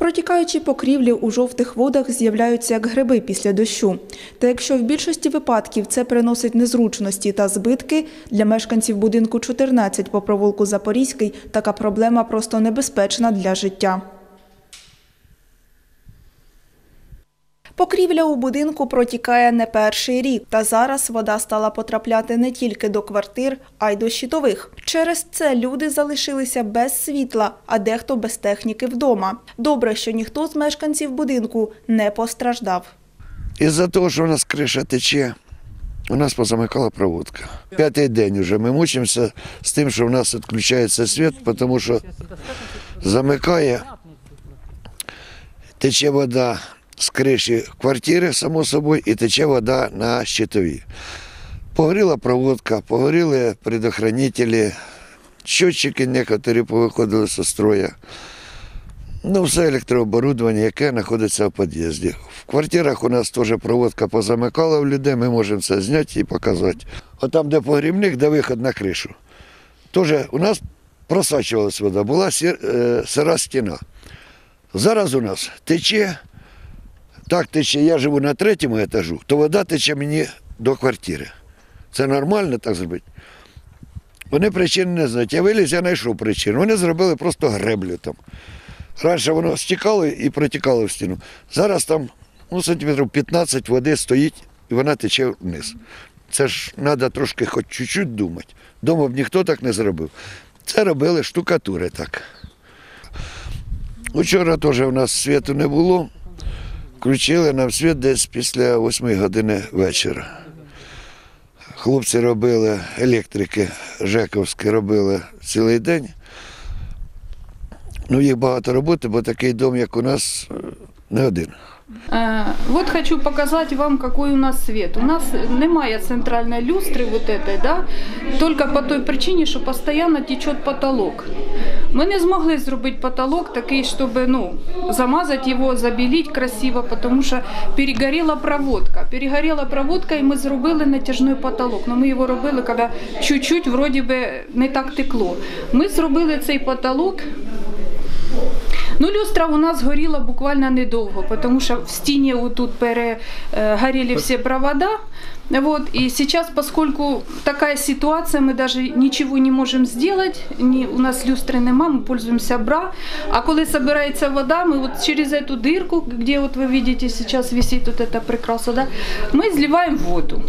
Протікаючі покрівлі у жовтих водах з'являються як гриби після дощу. Та якщо в більшості випадків це приносить незручності та збитки, для мешканців будинку 14 по провулку Запорізький така проблема просто небезпечна для життя. Покрівля у будинку протікає не перший рік, та зараз вода стала потрапляти не тільки до квартир, а й до щитових. Через це люди залишилися без світла, а дехто без техніки вдома. Добре, що ніхто з мешканців будинку не постраждав. Із-за того, що у нас криша тече, у нас позамикала проводка. П'ятий день вже ми мучимося з тим, що у нас відключається світ, тому що замикає, тече вода з криші квартири, само собою, і тече вода на щитові. Погоріла проводка, погоріли предохранителі, щотчики некоторі повиходили зі строя. Ну, все електрооборудовання, яке знаходиться в під'їзді. В квартирах у нас теж проводка позамикала в людей, ми можемо це зняти і показати. От там, де погрібник, де виход на кришу. Теж у нас просачувалась вода, була е, сира стіна. Зараз у нас тече, так тече, я живу на третьому етажу, то вода тече мені до квартири. Це нормально так зробити? Вони причини не знають. Я виліз, я знайшов причину. Вони зробили просто греблю там. Раніше воно стікало і протікало в стіну. Зараз там ну, сантиметрів 15 води стоїть і вона тече вниз. Це ж треба трошки хоч чуть-чуть думати. Дома б ніхто так не зробив. Це робили штукатури так. Учора теж у нас світу не було. Включили нам світ десь після 8 години вечора. Хлопці робили, електрики Жековські робили цілий день. Ну, їх багато роботи, бо такий дом, як у нас, е, не один. Э, Вот хочу показать вам, какой у нас свет. У нас немає центральной люстры вот этой, да, только по той причині, що постійно течет потолок. Ми не змогли зробити потолок такий, щоб ну, замазати його, забелить красиво, тому що перегоріла проводка. Перегоріла проводка і ми зробили натяжний потолок. Но ми його робили, когда чуть-чуть вроде бы не так текло. Ми зробили цей потолок Ну, люстра у нас горіла буквально недовго, тому що в стіні тут перегорели всі провода. Вот, и сейчас, поскольку такая ситуация, мы даже ничего не можем сделать, не, у нас люстры нема, мы пользуемся бра, а коли собирается вода, мы вот через эту дырку, где вот вы видите сейчас висит вот эта прикраса, да, мы изливаем воду.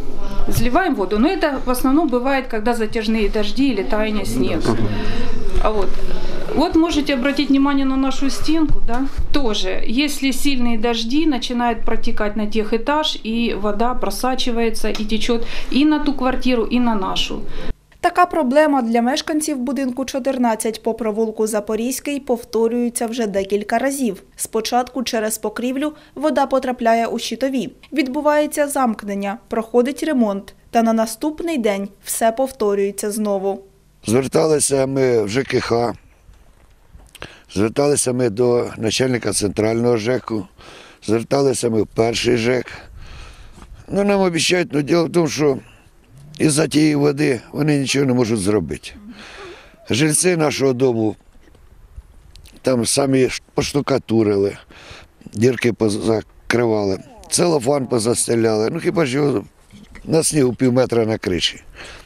Изливаем воду, но это в основном бывает, когда затяжные дожди или таяние снега. А вот вот можете обратить внимание на нашу стенку, да, тоже, если сильные дожди, начинает протекать на тех этаж, и вода просачивается и течет и на ту квартиру, и на нашу. Така проблема для мешканців будинку 14 по провулку Запорізький повторюється вже декілька разів. Спочатку через покрівлю вода потрапляє у щитові. Відбувається замкнення, проходить ремонт, та на наступний день все повторюється знову. Зверталися ми в ЖКХ, зверталися ми до начальника центрального ЖЕКу, зверталися ми в перший ЖЕК. Ну, нам обіцяють, ну діло в тому, що із-за тієї води вони нічого не можуть зробити. Жильці нашого дому там самі поштукатурили, дірки позакривали, целофан позастеляли. Ну хіба ж його на снігу пів метра на криші.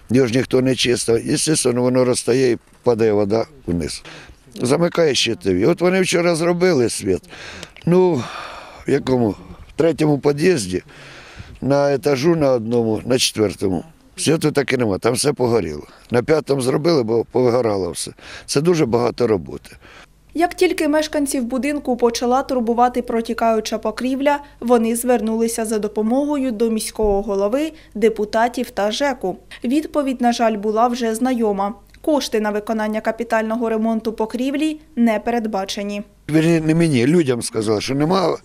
Його ж ніхто не чистив. Звісно, воно розтає і падає вода вниз. Замикає щитові. От вони вчора зробили світ. Ну, в якому? В третьому під'їзді, на етажу на одному, на четвертому. Світу таки нема, там все погоріло. На п'ятому зробили, бо повигорало все. Це дуже багато роботи. Як тільки мешканців будинку почала турбувати протікаюча покрівля, вони звернулися за допомогою до міського голови, депутатів та ЖЕКу. Відповідь, на жаль, була вже знайома. Кошти на виконання капітального ремонту покрівлі не передбачені. Він не мені, людям сказали, що нема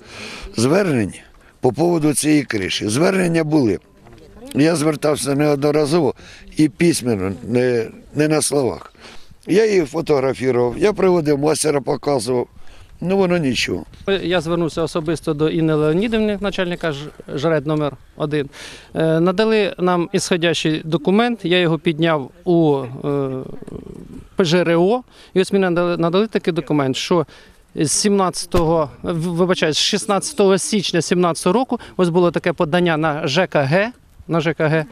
звернень по поводу цієї криші. Звернення були. Я звертався неодноразово і письменно, не, не на словах. Я її фотографував, я приводив мастера, показував. Ну воно нічого. Я звернувся особисто до Інни Леонідівни, начальника ЖРЕД номер 1 Надали нам ісходящий документ, я його підняв у е, ПЖРО. І ось мені надали, такий документ, що з 17, вибачаюсь, з 16 січня 17 року ось було таке подання на ЖКГ, на ЖКГ.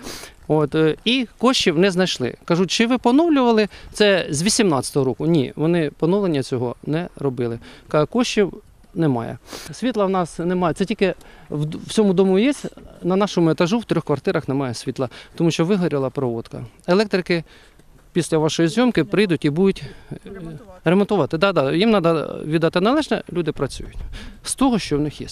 От, е, і коштів не знайшли. Кажуть, чи ви поновлювали це з 18-го року? Ні, вони поновлення цього не робили. Коштів немає. Світла в нас немає. Це тільки в всьому дому є. На нашому етажу в трьох квартирах немає світла, тому що вигоріла проводка. Електрики після вашої зйомки прийдуть і будуть е, ремонтувати. Да, да, їм треба віддати належне, люди працюють. З того, що в них є.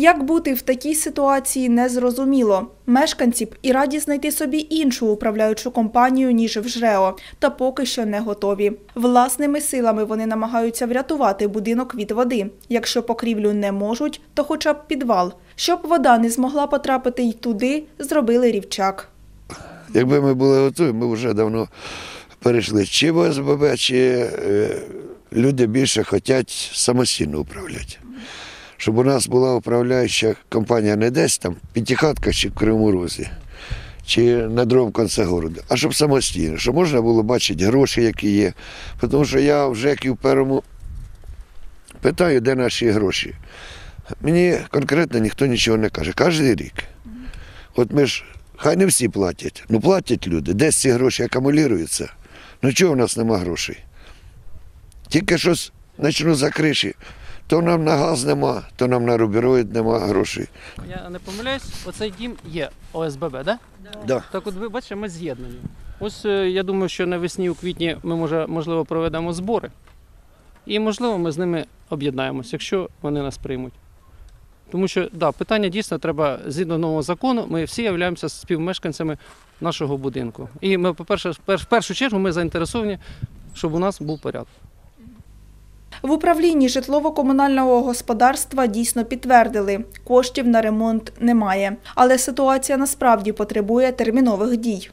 Як бути в такій ситуації, незрозуміло. Мешканці б і раді знайти собі іншу управляючу компанію, ніж в ЖРЕО, та поки що не готові. Власними силами вони намагаються врятувати будинок від води. Якщо покрівлю не можуть, то хоча б підвал. Щоб вода не змогла потрапити й туди, зробили рівчак. Якби ми були готові, ми вже давно перейшли чи в ОСББ, чи е, люди більше хочуть самостійно управляти. Щоб у нас була управляюча компанія не десь там, в п'ятихатках чи в Кривому Розі, чи на другому кінці города, а щоб самостійно, щоб можна було бачити гроші, які є. Тому що я вже як і в першому питаю, де наші гроші. Мені конкретно ніхто нічого не каже. Кожен рік. От ми ж Хай не всі платять. Ну платять люди. Десь ці гроші акумулюються. Ну чого в нас нема грошей? Тільки щось почну за криші. То нам на газ нема, то нам на рубероїд нема грошей. Я не помиляюсь, оцей дім є ОСББ, так? Да? Да. Так от ви бачите, ми з'єднані. Ось е, я думаю, що навесні у квітні ми може, можливо проведемо збори. І можливо ми з ними об'єднаємось, якщо вони нас приймуть. Тому що да, питання дійсно треба згідно нового закону. Ми всі являємося співмешканцями нашого будинку. І ми, по-перше, в в першу чергу ми заінтересовані, щоб у нас був порядок. В управлінні житлово-комунального господарства дійсно підтвердили, коштів на ремонт немає. Але ситуація насправді потребує термінових дій.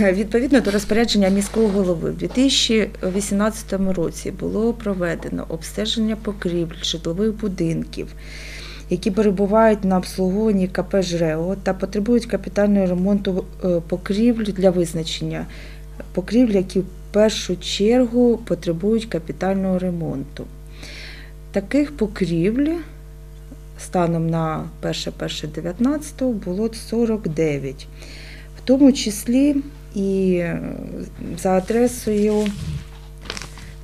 Відповідно до розпорядження міського голови, в 2018 році було проведено обстеження покрівель житлових будинків, які перебувають на обслуговуванні КП «ЖРЕО» та потребують капітального ремонту е, покрівль для визначення покрівль, які першу чергу потребують капітального ремонту. Таких покрівль станом на 1.1.19 було 49 в тому числі і е, за адресою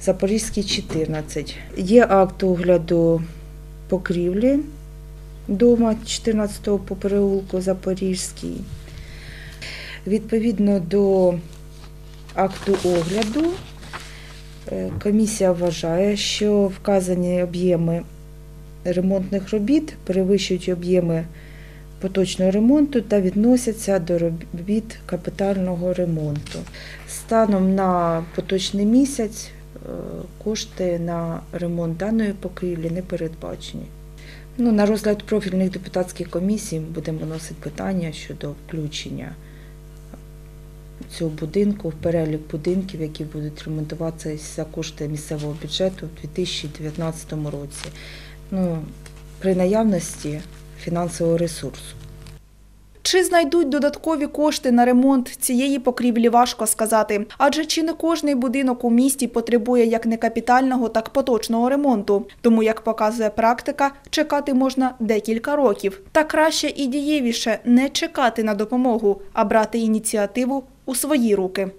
Запорізький 14. Є акт огляду покрівлі дома 14 по переулку Запорізький. Відповідно до акту огляду, е, комісія вважає, що вказані об'єми ремонтних робіт перевищують об'єми поточного ремонту та відносяться до робіт капітального ремонту. Станом на поточний місяць е, кошти на ремонт даної покрівлі не передбачені. Ну, на розгляд профільних депутатських комісій будемо виносити питання щодо включення цього будинку в перелік будинків, які будуть ремонтуватися за кошти місцевого бюджету у 2019 році. Ну, при наявності фінансового ресурсу. Чи знайдуть додаткові кошти на ремонт цієї покрівлі важко сказати, адже чи не кожний будинок у місті потребує як не капітального, так поточного ремонту. Тому, як показує практика, чекати можна декілька років. Та краще і дієвіше не чекати на допомогу, а брати ініціативу у свої руки.